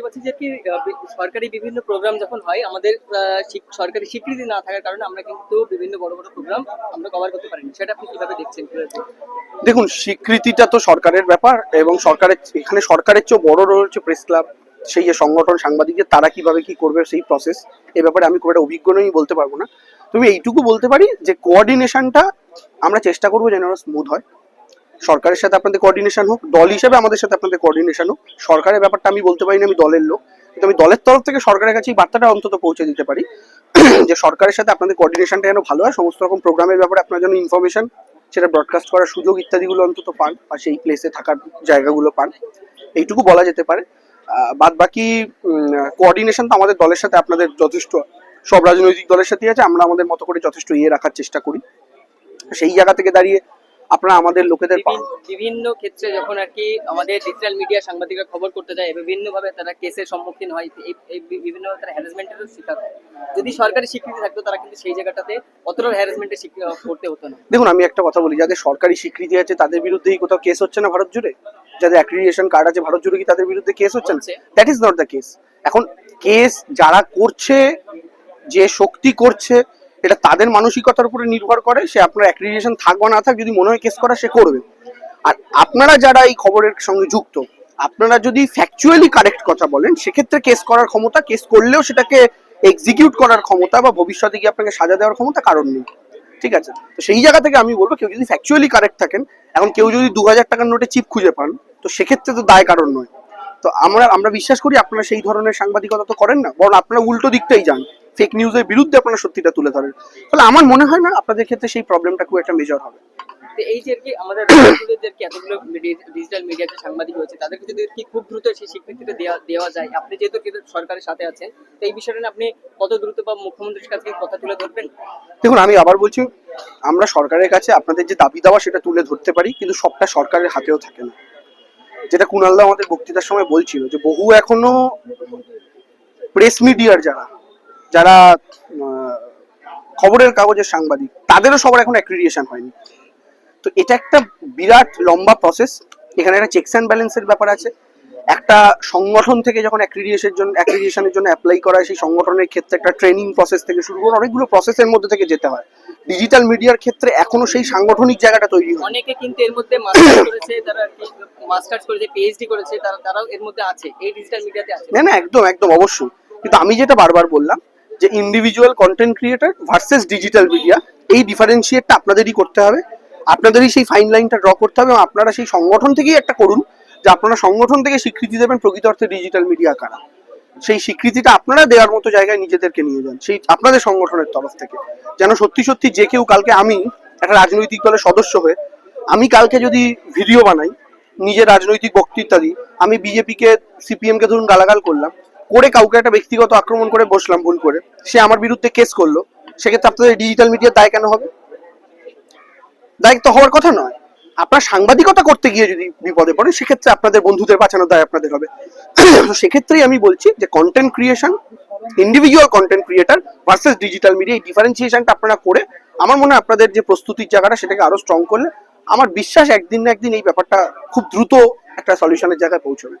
দেখতে পাচ্ছি যে কি সরকারি বিভিন্ন প্রোগ্রাম যখন হয়, আমাদের সরকারি স্বীকৃতি না থাকার কারণে আমরা কিন্তু বিভিন্ন বড় বড় প্রোগ্রাম আমরা কভার করতে পারিনি। সেটা আপনি কীভাবে দেখছেন? দেখুন, স্বীকৃতিটা তো সরকারের ব্যাপার এবং সরকারের, এখানে সরকারের চেয়ে বড় রয়েছে প্রেস ক্লাব সেই যে সংগঠন সাংবাদিকদের, তারা কীভাবে কি করবে সেই প্রসেস এ ব্যাপারে আমি খুব একটা অভিজ্ঞ নই বলতে পারব না। তুমি এইটুকু বলতে পারি যে কোঅর্ডিনেশনটা আমরা চেষ্টা করব যেন স্মুথ হয়। সরকারের সাথে আপনাদের কোঅর্ডিনেশন হোক, দল হিসেবে আমাদের সাথে আপনাদের কোঅর্ডিনেশন হোক। সরকারের ব্যাপারটা আমি বলতে পারি না, আমি দলের লোক। কিন্তু আমি দলের তরফ থেকে সরকারের কাছে এই বার্তাটা অন্তত পৌঁছে দিতে পারি। যে সরকারের সাথে আপনাদের কোঅর্ডিনেশনটা যেন ভালো হয়, সমস্ত রকম প্রোগ্রামের ব্যাপারে আপনার জন্য ইনফরমেশন সেটা ব্রডকাস্ট করার সুযোগ ইত্যাদিগুলো অন্তত পান বা সেই প্লেসে থাকার জায়গাগুলো পান। এইটুকু বলা যেতে পারে। বাদ বাকি কোঅর্ডিনেশন তো আমাদের দলের সাথে আপনাদের যথেষ্ট, সব রাজনৈতিক দলের সাথেই আছে। আমরা আমাদের মতো করে যথেষ্ট ইয়ে রাখার চেষ্টা করি। সেই জায়গা থেকে দাঁড়িয়ে আপনারা আমাদের লোকেদের বিভিন্ন- ক্ষেত্রে যখন আর কি আমাদের ডিজিটাল মিডিয়া সাংবাদিকরা খবর করতে যায় বিভিন্ন ভাবে তারা কেসের সম্মুখীন হয়। এই এই বিভিন্ন তারা হ্যারাসমেন্টেরও শিকার হয়। যদি সরকারি স্বীকৃতি থাকতো তারা কিন্তু সেই জায়গাটাতে অতটা হ্যারাসমেন্টের করতে হতো না। দেখুন আমি একটা কথা বলি যাদের সরকারি স্বীকৃতি আছে তাদের বিরুদ্ধেই কোথাও কেস হচ্ছে না ভারত জুড়ে? যাদের অ্যাক্রিডিয়েশন কার্ড আছে ভারত জুড়ে কি তাদের বিরুদ্ধে কেস হচ্ছে না? That is not the case এখন কেস যারা করছে যে শক্তি করছে এটা তাদের মানসিকতার উপরে নির্ভর করে, সে আপনার অ্যাক্রিডিয়েশন থাক বা না থাক, যদি মনে হয় কেস করা, সে করবে। আর আপনারা যারা এই খবরের সঙ্গে যুক্ত, আপনারা যদি ফ্যাকচুয়ালি কারেক্ট কথা বলেন, সেক্ষেত্রে কেস করার ক্ষমতা কেস করলেও সেটাকে এক্সিকিউট করার ক্ষমতা বা ভবিষ্যতে গিয়ে আপনাকে সাজা দেওয়ার ক্ষমতা কারণ নেই। ঠিক আছে? তো সেই জায়গা থেকে আমি বলব, কেউ যদি ফ্যাকচুয়ালি কারেক্ট থাকেন, এখন কেউ যদি দু হাজার টাকার নোটে চিপ খুঁজে পান, তো সেক্ষেত্রে তো দায় কারণ নয়। তো আমরা আমরা বিশ্বাস করি আপনারা সেই ধরনের সাংবাদিকতা তো করেন না, বরং আপনারা উল্টো দিকটাই যান। ফেক নিউজের বিরুদ্ধে আপনারা সত্যিটা তুলে ধরেন। ফলে আমার মনে হয় না আপনাদের ক্ষেত্রে সেই প্রবলেমটা খুব একটা মেজর হবে। এই যে কি আমাদের কি এতগুলো ডিজিটাল মিডিয়াতে সাংবাদিক রয়েছে তাদেরকে যদি কি খুব দ্রুত সেই স্বীকৃতিটা দেওয়া দেওয়া যায় আপনি যেহেতু সরকারের সাথে আছেন তো এই বিষয়টা আপনি কত দ্রুত বা মুখ্যমন্ত্রীর কাছে কথা তুলে ধরবেন? দেখুন আমি আবার বলছি আমরা সরকারের কাছে আপনাদের যে দাবি দাওয়া সেটা তুলে ধরতে পারি কিন্তু সবটা সরকারের হাতেও থাকে না। যেটা কুণালদা আমাদের বক্তৃতার সময় বলছিল যে বহু এখনও প্রেস মিডিয়ার যারা যারা খবরের কাগজের সাংবাদিক তাদেরও সবার এখন অ্যাক্রিডিয়েশন হয়নি। তো এটা একটা বিরাট লম্বা প্রসেস এখানে একটা চেকস অ্যান্ড ব্যালেন্সের ব্যাপার আছে। একটা সংগঠন থেকে যখন অ্যাক্রিডিয়েশনের জন্য অ্যাক্রিডিয়েশনের জন্য অ্যাপ্লাই করা হয় সেই সংগঠনের ক্ষেত্রে একটা ট্রেনিং প্রসেস থেকে শুরু করে অনেকগুলো প্রসেসের মধ্যে থেকে যেতে হয়। ডিজিটাল মিডিয়ার ক্ষেত্রে এখনও সেই সাংগঠনিক জায়গাটা তৈরি হয় অনেকে কিন্তু এর মধ্যে মাস্টার্স করেছে তারা মাস্টার্স করেছে পিএইচডি করেছে তারা তারাও এর মধ্যে আছে এই ডিজিটাল মিডিয়াতে আছে। না না একদম একদম অবশ্যই। কিন্তু আমি যেটা বারবার বললাম যে individual content creator versus digital media এই ডিফারেন্সিয়েটটা আপনাদেরই করতে হবে। আপনাদেরই সেই ফাইন লাইনটা ড্র করতে হবে এবং আপনারা সেই সংগঠন থেকেই একটা করুন যে আপনারা সংগঠন থেকে স্বীকৃতি দেবেন প্রকৃত অর্থে ডিজিটাল মিডিয়া কারা। সেই স্বীকৃতিটা আপনারা দেওয়ার মতো জায়গায় নিজেদেরকে নিয়ে যান, সেই আপনাদের সংগঠনের তরফ থেকে। যেন সত্যি সত্যি যে কেউ কালকে আমি একটা রাজনৈতিক দলের সদস্য হয়ে, আমি কালকে যদি ভিডিও বানাই, নিজের রাজনৈতিক বক্তৃতা দিই, আমি বিজেপিকে সিপিএম কে ধরুন গালাগাল করলাম করে কাউকে একটা ব্যক্তিগত আক্রমণ করে বসলাম ভুল করে, সে আমার বিরুদ্ধে কেস করল, সেক্ষেত্রে আপনাদের ডিজিটাল মিডিয়ার দায় কেন হবে? দায়িত্ব হওয়ার কথা নয়। আপনার সাংবাদিকতা করতে গিয়ে যদি বিপদে পড়ে, সেক্ষেত্রে আপনাদের বন্ধুদের বাঁচানোর দায় আপনাদের হবে। সেক্ষেত্রেই আমি বলছি যে content creation individual content creator versus digital media এই ডিফারেন্সিয়েশনটা আপনারা করে, আমার মনে হয় আপনাদের যে প্রস্তুতির জায়গাটা, সেটাকে আরও স্ট্রং করলে, আমার বিশ্বাস একদিন না একদিন এই ব্যাপারটা খুব দ্রুত একটা সলিউশনের জায়গায় পৌঁছবে।